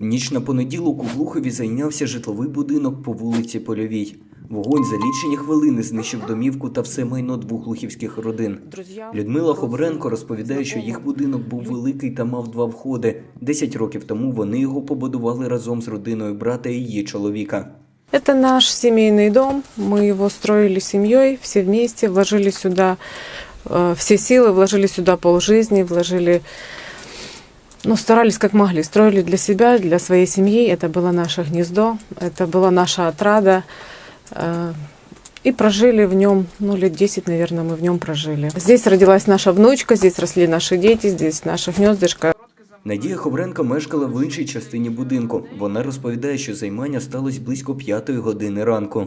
В ніч на понеділок у Глухові зайнявся житловий будинок по вулиці Польовій. Вогонь за лічені хвилини знищив домівку та все майно двох глухівських родин. Людмила Хобренко розповідає, що їх будинок був великий та мав два входи. Десять років тому вони його побудували разом з родиною брата і її чоловіка. Это наш семейный дом. Мы его строили семьей, все вместе, вложили сюда э, все силы, вложили сюда полжизни, вложили, ну, старались как могли, строили для себя, для своей семьи. Это было наше гнездо, это была наша отрада. Э, И прожили в нем, ну, лет 10, наверное, мы в нем прожили. Здесь родилась наша внучка, здесь росли наши дети, здесь наше гнездышко. Надія Ховренко мешкала в іншій частині будинку. Вона розповідає, що займання сталося близько п'ятої години ранку.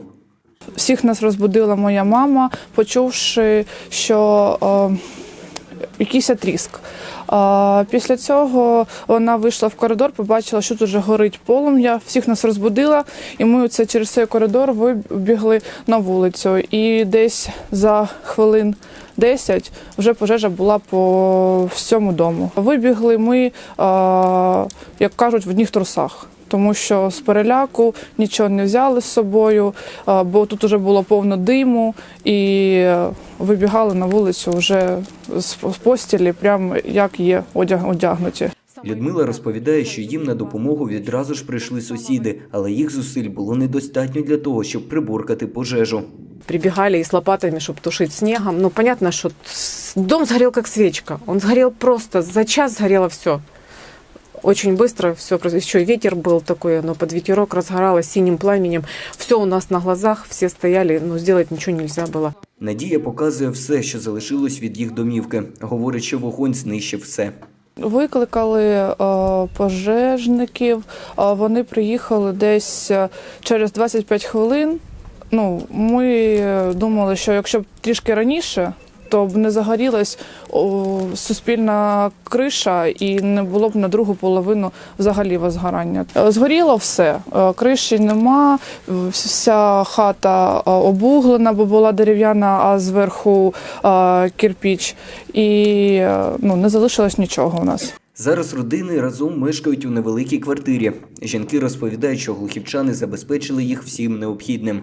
Всіх нас розбудила моя мама, почувши, що е, якийсь тріск. Е, після цього вона вийшла в коридор, побачила, що тут вже горить полум'я. Всіх нас розбудила, і ми це через цей коридор вибігли на вулицю. І десь за хвилин 10 вже пожежа була по всьому дому. Вибігли ми, як кажуть, в одних трусах. Тому що з переляку нічого не взяли з собою, бо тут вже було повно диму, і е, вибігали на вулицю вже з постілі, прямо як є одяг одягнуті. Людмила розповідає, що їм на допомогу відразу ж прийшли сусіди, але їх зусиль було недостатньо для того, щоб приборкати пожежу. прибегали и с лопатами, чтобы тушить снегом. Ну, понятно, что с- дом сгорел как свечка. Он сгорел просто, за час сгорело все. Очень быстро все, еще ветер был такой, оно под ветерок разгоралось синим пламенем. Все у нас на глазах, все стояли, но сделать ничего нельзя было. Надія показує все, що залишилось від їх домівки. Говорить, що вогонь знищив все. Викликали е, пожежників. е, Вони приїхали десь е, через 25 хвилин. Ну, ми е, думали, що якщо б трішки раніше, то б не загорілась о, суспільна криша і не було б на другу половину взагалі возгорання. Е, Згоріло все. Е, Криші нема, вся хата е, обуглена, бо була дерев'яна, а зверху е, кирпіч. І е, ну, не залишилось нічого у нас. Зараз родини разом мешкають у невеликій квартирі. Жінки розповідають, що глухівчани забезпечили їх всім необхідним.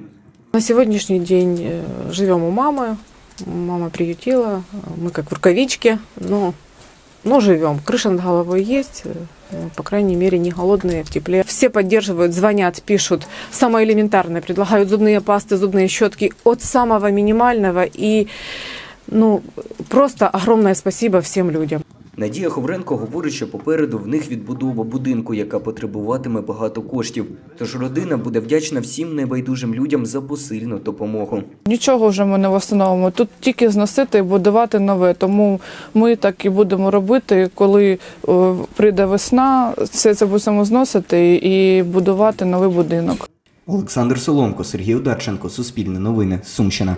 На сегодняшний день э, живем у мамы. Мама приютила, мы как в рукавичке, но, но живем. Крыша над головой есть, э, по крайней мере, не голодные, в тепле. Все поддерживают, звонят, пишут. Самое элементарное, предлагают зубные пасты, зубные щетки от самого минимального. И ну, просто огромное спасибо всем людям. Надія Ховренко говорить, що попереду в них відбудова будинку, яка потребуватиме багато коштів. Тож родина буде вдячна всім небайдужим людям за посильну допомогу. Нічого вже ми не встановимо. Тут тільки зносити і будувати нове. Тому ми так і будемо робити, коли е, прийде весна, все це будемо зносити і будувати новий будинок. Олександр Соломко, Сергій Ударченко, Суспільне новини, Сумщина.